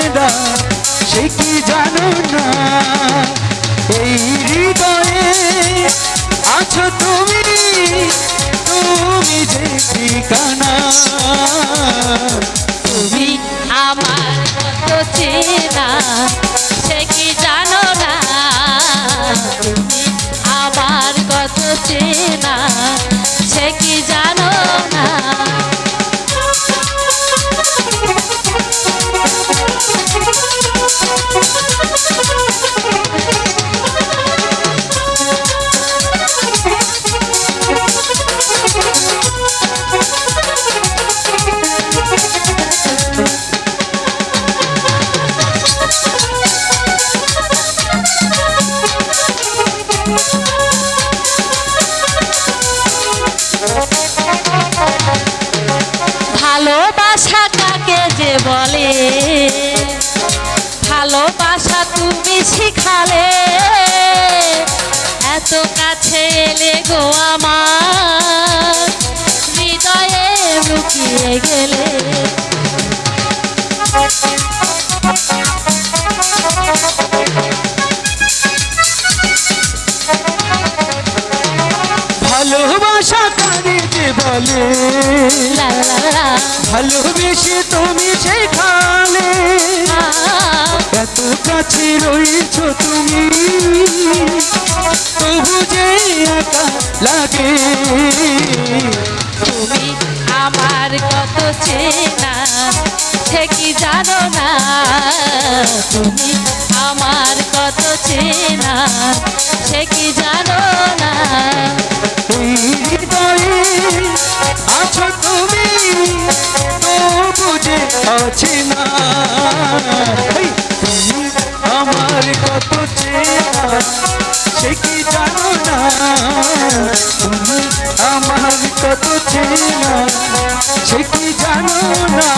চেনা সে কি জানো না? এই হৃদয়ে আছো তুমি তুমি যে ঠিকানা? তুমি শিখালে। এত কাছে এলে গো আমার। হৃদয়ে লুকিয়ে গেলে। ভালোবাসা কারে যে বলে? ভালোবেসে তুমি। এত কাছে রয়েছ তুমি। তবু যে একা লাগে। তুমি আমার কত চেনা সে কি জানো না? তুমি আমার কত চেনা সে কি জানো না? হৃদয়ে জানো না।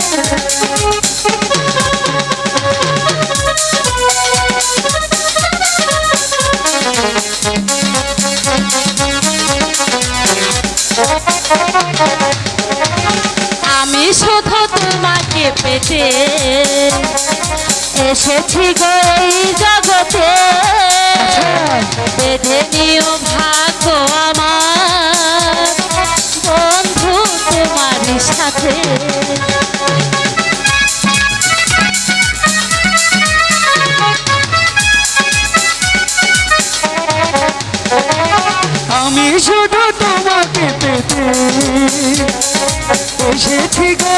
আমি পেতে এসেছি গো এই জগতে। বেঁধে নিও ভাগ্য আমার। বন্ধু, তোমারই সাথে। আমি শুধু তোমাকে পেতে এসেছি গো